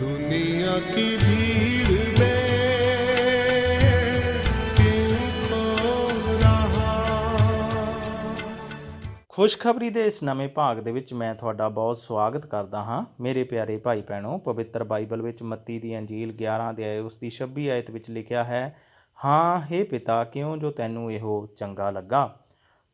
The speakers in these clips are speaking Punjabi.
दुनिया की भीड़ में क्यों खो रहा ਖੁਸ਼ਖਬਰੀ ਦੇ ਇਸ ਨਵੇਂ ਭਾਗ ਦੇ ਵਿੱਚ ਮੈਂ ਤੁਹਾਡਾ ਬਹੁਤ ਸਵਾਗਤ ਕਰਦਾ ਹਾਂ ਮੇਰੇ ਪਿਆਰੇ ਭਾਈ ਭੈਣੋ ਪਵਿੱਤਰ ਬਾਈਬਲ ਵਿੱਚ ਮੱਤੀ ਦੀ ਅੰਜੀਲ 11 ਅਧਿਆਇ ਉਸ ਦੀ 26 ਆਇਤ ਵਿੱਚ ਲਿਖਿਆ ਹੈ ਹਾਂ हे ਪਿਤਾ ਕਿਉਂ ਜੋ ਤੈਨੂੰ ਇਹੋ ਚੰਗਾ ਲੱਗਾ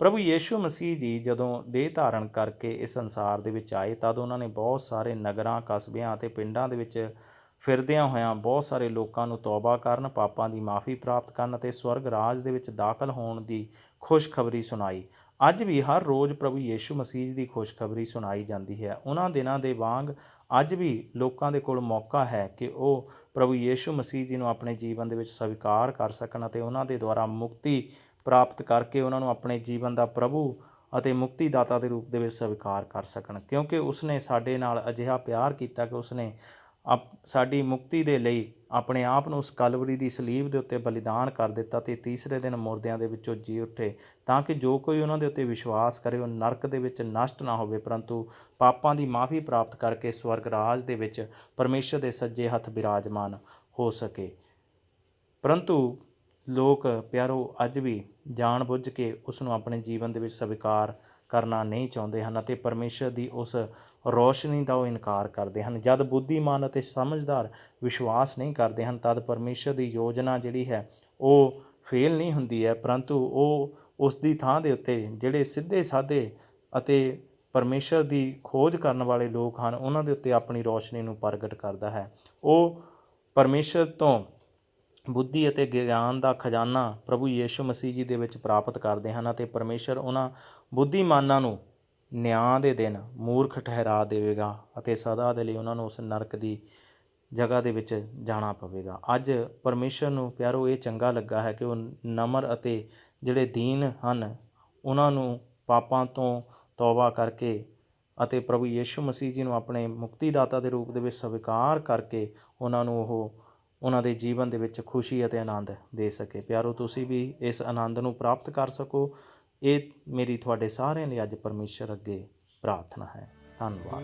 ਪ੍ਰਭੂ ਯੀਸ਼ੂ ਮਸੀਹ ਜੀ ਜਦੋਂ ਦੇਹ ਧਾਰਨ ਕਰਕੇ ਇਸ ਸੰਸਾਰ ਦੇ ਵਿੱਚ ਆਏ, ਤਦ ਉਹਨਾਂ ਨੇ ਬਹੁਤ ਸਾਰੇ ਨਗਰਾਂ, ਕਸਬਿਆਂ ਅਤੇ ਪਿੰਡਾਂ ਦੇ ਵਿੱਚ ਫਿਰਦਿਆਂ ਹੋਇਆਂ ਬਹੁਤ ਸਾਰੇ ਲੋਕਾਂ ਨੂੰ ਤੌਬਾ ਕਰਨ, ਪਾਪਾਂ ਦੀ ਮਾਫੀ ਪ੍ਰਾਪਤ ਕਰਨ ਅਤੇ ਸਵਰਗ ਰਾਜ ਦੇ ਵਿੱਚ ਦਾਖਲ ਹੋਣ ਦੀ ਖੁਸ਼ਖਬਰੀ ਸੁਣਾਈ। ਅੱਜ ਵੀ ਹਰ ਰੋਜ਼ ਪ੍ਰਭੂ ਯੀਸ਼ੂ ਮਸੀਹ ਦੀ ਖੁਸ਼ਖਬਰੀ ਸੁਣਾਈ ਜਾਂਦੀ ਹੈ। ਉਹਨਾਂ ਦਿਨਾਂ ਦੇ ਵਾਂਗ ਅੱਜ ਵੀ ਲੋਕਾਂ ਦੇ ਕੋਲ ਮੌਕਾ ਹੈ ਕਿ ਉਹ ਪ੍ਰਭੂ ਯੀਸ਼ੂ ਮਸੀਹ ਜੀ ਨੂੰ ਆਪਣੇ ਜੀਵਨ ਦੇ ਵਿੱਚ ਸਵੀਕਾਰ ਕਰ ਸਕਣ ਅਤੇ ਉਹਨਾਂ ਦੇ ਦੁਆਰਾ ਮੁਕਤੀ ਪ੍ਰਾਪਤ ਕਰਕੇ ਉਹਨਾਂ ਨੂੰ ਆਪਣੇ ਜੀਵਨ ਦਾ ਪ੍ਰਭੂ ਅਤੇ ਮੁਕਤੀ ਦਾਤਾ ਦੇ ਰੂਪ ਦੇ ਵਿੱਚ ਸਵੀਕਾਰ ਕਰ ਸਕਣ। ਕਿਉਂਕਿ ਉਸਨੇ ਸਾਡੇ ਨਾਲ ਅਜਿਹਾ ਪਿਆਰ ਕੀਤਾ ਕਿ ਉਸਨੇ ਆਪ, ਸਾਡੀ ਮੁਕਤੀ ਦੇ ਲਈ ਆਪਣੇ ਆਪ ਨੂੰ ਉਸ ਕਲਵਰੀ ਦੀ ਸਲੀਬ ਦੇ ਉੱਤੇ ਬਲੀਦਾਨ ਕਰ ਦਿੱਤਾ ਤੇ ਤੀਸਰੇ ਦਿਨ ਮੁਰਦਿਆਂ ਦੇ ਵਿੱਚੋਂ ਜੀ ਉੱਠੇ। ਤਾਂ ਕਿ ਜੋ ਕੋਈ ਉਹਨਾਂ ਦੇ ਉੱਤੇ ਵਿਸ਼ਵਾਸ ਕਰੇ, ਉਹ ਨਰਕ ਦੇ ਵਿੱਚ ਨਸ਼ਟ ਨਾ ਹੋਵੇ, ਪਰੰਤੂ ਪਾਪਾਂ ਦੀ ਮਾਫੀ ਪ੍ਰਾਪਤ ਕਰਕੇ ਸਵਰਗ ਰਾਜ ਦੇ ਵਿੱਚ ਪਰਮੇਸ਼ਰ ਦੇ ਸੱਜੇ ਹੱਥ ਬਿਰਾਜਮਾਨ ਹੋ ਸਕੇ। ਪਰੰਤੂ ਲੋਕ ਪਿਆਰੋ, ਅੱਜ ਵੀ ਜਾਣ ਬੁੱਝ ਕੇ ਉਸ ਨੂੰ ਆਪਣੇ ਜੀਵਨ ਦੇ ਵਿੱਚ ਸਵੀਕਾਰ ਕਰਨਾ ਨਹੀਂ ਚਾਹੁੰਦੇ ਹਨ ਅਤੇ ਪਰਮੇਸ਼ਰ ਦੀ ਉਸ ਰੋਸ਼ਨੀ ਦਾ ਉਹ ਇਨਕਾਰ ਕਰਦੇ ਹਨ। ਜਦ ਬੁੱਧੀਮਾਨ ਅਤੇ ਸਮਝਦਾਰ ਵਿਸ਼ਵਾਸ ਨਹੀਂ ਕਰਦੇ ਹਨ, ਤਦ ਪਰਮੇਸ਼ਰ ਦੀ ਯੋਜਨਾ ਜਿਹੜੀ ਹੈ, ਉਹ ਫੇਲ ਨਹੀਂ ਹੁੰਦੀ ਹੈ, ਪਰੰਤੂ ਉਹ ਉਸ ਦੀ ਥਾਂ ਦੇ ਉੱਤੇ ਜਿਹੜੇ ਸਿੱਧੇ ਸਾਦੇ ਅਤੇ ਪਰਮੇਸ਼ਰ ਦੀ ਖੋਜ ਕਰਨ ਵਾਲੇ ਲੋਕ ਹਨ, ਉਹਨਾਂ ਦੇ ਉੱਤੇ ਆਪਣੀ ਰੋਸ਼ਨੀ ਨੂੰ ਪ੍ਰਗਟ ਕਰਦਾ ਹੈ। ਉਹ ਪਰਮੇਸ਼ਰ ਤੋਂ ਬੁੱਧੀ ਅਤੇ ਗਿਆਨ ਦਾ ਖਜ਼ਾਨਾ ਪ੍ਰਭੂ ਯੀਸ਼ੂ ਮਸੀਹ ਜੀ ਦੇ ਵਿੱਚ ਪ੍ਰਾਪਤ ਕਰਦੇ ਹਨ ਅਤੇ ਪਰਮੇਸ਼ਰ ਉਹਨਾਂ ਬੁੱਧੀਮਾਨਾਂ ਨੂੰ ਨਿਆਂ ਦੇ ਦਿਨ ਮੂਰਖ ਠਹਿਰਾ ਦੇਵੇਗਾ ਅਤੇ ਸਦਾ ਦੇ ਲਈ ਉਹਨਾਂ ਨੂੰ ਉਸ ਨਰਕ ਦੀ ਜਗ੍ਹਾ ਦੇ ਵਿੱਚ ਜਾਣਾ ਪਵੇਗਾ। ਅੱਜ ਪਰਮੇਸ਼ਰ ਨੂੰ ਪਿਆਰੋ, ਇਹ ਚੰਗਾ ਲੱਗਾ ਹੈ ਕਿ ਉਹ ਨਮਰ ਅਤੇ ਜਿਹੜੇ ਦੀਨ ਹਨ, ਉਹਨਾਂ ਨੂੰ ਪਾਪਾਂ ਤੋਂ ਤੌਬਾ ਕਰਕੇ ਅਤੇ ਪ੍ਰਭੂ ਯੀਸ਼ੂ ਮਸੀਹ ਜੀ ਨੂੰ ਆਪਣੇ ਮੁਕਤੀਦਾਤਾ ਦੇ ਰੂਪ ਦੇ ਵਿੱਚ ਸਵੀਕਾਰ ਕਰਕੇ ਉਹਨਾਂ ਨੂੰ ਉਹ ਉਹਨਾਂ ਦੇ ਜੀਵਨ ਦੇ ਵਿੱਚ ਖੁਸ਼ੀ ਅਤੇ ਆਨੰਦ ਦੇ ਸਕੇ। ਪਿਆਰੋ, ਤੁਸੀਂ ਵੀ ਇਸ ਆਨੰਦ ਨੂੰ ਪ੍ਰਾਪਤ ਕਰ ਸਕੋ। ਇਹ ਮੇਰੀ ਤੁਹਾਡੇ ਸਾਰਿਆਂ ਲਈ ਅੱਜ ਪਰਮੇਸ਼ਰ ਅੱਗੇ ਪ੍ਰਾਰਥਨਾ ਹੈ। ਧੰਨਵਾਦ।